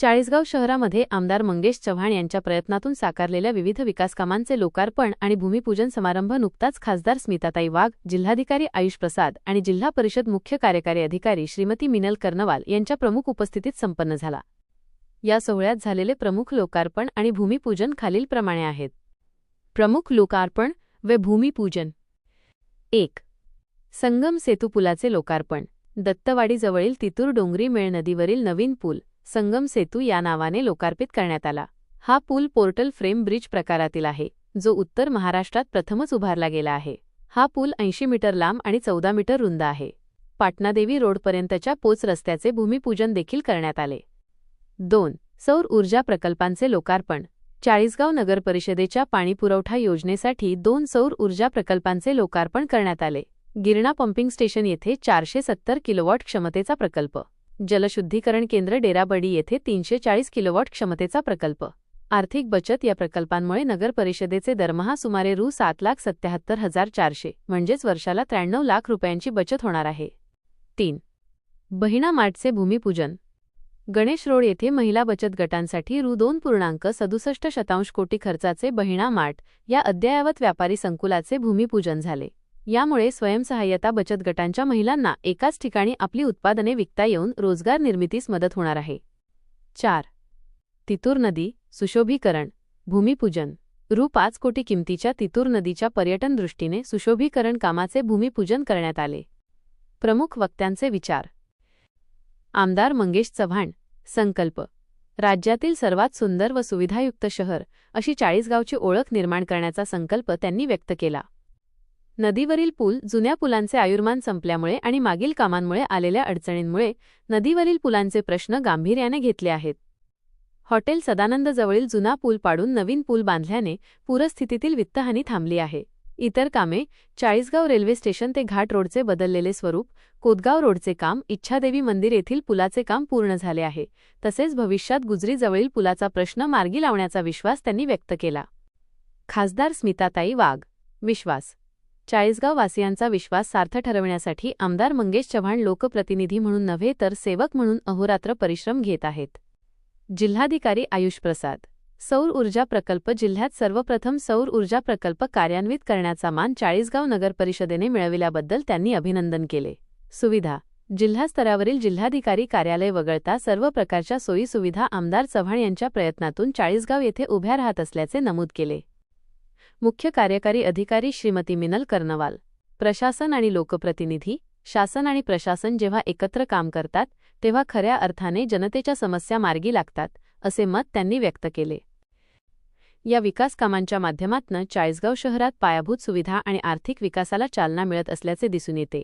चाळीसगाव शहरामध्ये आमदार मंगेश चव्हाण यांच्या प्रयत्नातून साकारलेल्या विविध विकासकामांचे लोकार्पण आणि भूमिपूजन समारंभ नुकताच खासदार स्मिताताई वाघ जिल्हाधिकारी आयुष प्रसाद आणि जिल्हा परिषद मुख्य कार्यकारी अधिकारी श्रीमती मिनल कर्नवाल यांच्या प्रमुख उपस्थितीत संपन्न झाला. या सोहळ्यात झालेले प्रमुख लोकार्पण आणि भूमिपूजन खालीलप्रमाणे आहेत. प्रमुख लोकार्पण व भूमिपूजन. एक. संगम सेतू पुलाचे लोकार्पण. दत्तवाडीजवळील तितूर डोंगरी मेळ नदीवरील नवीन पूल. संगम सेतू या नावाने लोकार्पित करण्यात आला. हा पूल पोर्टल फ्रेम ब्रिज प्रकारातील आहे जो उत्तर महाराष्ट्रात प्रथमच उभारला गेला आहे. हा पूल ऐंशी मीटर लांब आणि चौदा मीटर रुंद आहे. पाटणादेवी रोडपर्यंतच्या पोच रस्त्याचे भूमिपूजन देखील करण्यात आले. दोन सौर ऊर्जा प्रकल्पांचे लोकार्पण. चाळीसगाव नगर परिषदेच्या पाणीपुरवठा योजनेसाठी दोन सौर ऊर्जा प्रकल्पांचे लोकार्पण करण्यात आले. गिरणा पंपिंग स्टेशन येथे चारशे सत्तर किलोवॉट क्षमतेचा प्रकल्प. जलशुद्धीकरण केंद्र डेराबडी येथे तीनशे चाळीस किलोवॉट क्षमतेचा प्रकल्प. आर्थिक बचत या प्रकल्पांमुळे नगर परिषदेचे दरमहा सुमारे रु. सात लाख सत्याहत्तर हजार चारशे म्हणजेच वर्षाला त्र्याण्णव लाख रुपयांची बचत होणार आहे. तीन. बहिणा मार्टचे भूमिपूजन. गणेश रोड येथे महिला बचत गटांसाठी रु. दोन पूर्णांक सदुसष्ट शतांश कोटी खर्चाचे बहिणा मार्ट या अद्ययावत व्यापारी संकुलाचे भूमिपूजन झाले. यामुळे स्वयंसहाय्यता बचत गटांच्या महिलांना एकाच ठिकाणी आपली उत्पादने विकता येऊन रोजगार निर्मितीस मदत होणार आहे. चार. तितूर नदी सुशोभीकरण भूमिपूजन. रु पाच कोटी किमतीच्या तितूर नदीच्या पर्यटन दृष्टीने सुशोभीकरण कामाचे भूमिपूजन करण्यात आले. प्रमुख वक्त्यांचे विचार. आमदार मंगेश चव्हाण संकल्प. राज्यातील सर्वात सुंदर व सुविधायुक्त शहर अशी चाळीसगावची ओळख निर्माण करण्याचा संकल्प त्यांनी व्यक्त केला. नदीवरील पूल जुन्या पुलांचे आयुर्मान संपल्यामुळे आणि मागील कामांमुळे आलेल्या अडचणींमुळे नदीवरील पुलांचे प्रश्न गांभीर्याने घेतले आहेत. हॉटेल सदानंदजवळील जुना पूल पाडून नवीन पूल बांधल्याने पूरस्थितीतील वित्तहानी थांबली आहे. इतर कामे चाळीसगाव रेल्वे स्टेशन ते घाट रोडचे बदललेले स्वरूप कोदगाव रोडचे काम इच्छादेवी मंदिर येथील पुलाचे काम पूर्ण झाले आहे. तसेच भविष्यात गुजरीजवळील पुलाचा प्रश्न मार्गी लावण्याचा विश्वास त्यांनी व्यक्त केला. खासदार स्मिताताई वाघ. विश्वास. चाळीसगाव वासियांचा विश्वास सार्थ ठरवण्यासाठी आमदार मंगेश चव्हाण लोकप्रतिनिधी म्हणून नव्हे तर सेवक म्हणून अहोरात्र परिश्रम घेत आहेत. जिल्हाधिकारी आयुष प्रसाद. सौर ऊर्जा प्रकल्प जिल्ह्यात सर्वप्रथम सौर ऊर्जा प्रकल्प कार्यान्वित करण्याचा मान चाळीसगाव नगर परिषदेने मिळविल्याबद्दल त्यांनी अभिनंदन केले. सुविधा. जिल्हा स्तरावरील जिल्हाधिकारी कार्यालय वगळता सर्व प्रकारच्या सोयीसुविधा आमदार चव्हाण यांच्या प्रयत्नातून चाळीसगाव येथे उभ्या राहत असल्याचे नमूद केले. मुख्य कार्यकारी अधिकारी श्रीमती मिनल कर्नवाल प्रशासन आणि लोकप्रतिनिधी शासन आणि प्रशासन जेव्हा एकत्र काम करतात तेव्हा खऱ्या अर्थाने जनतेच्या समस्या मार्गी लागतात असे मत त्यांनी व्यक्त केले. या विकास कामांच्या माध्यमातून चाळीसगाव शहरात पायाभूत सुविधा आणि आर्थिक विकासाला चालना मिळत असल्याचे दिसून येते.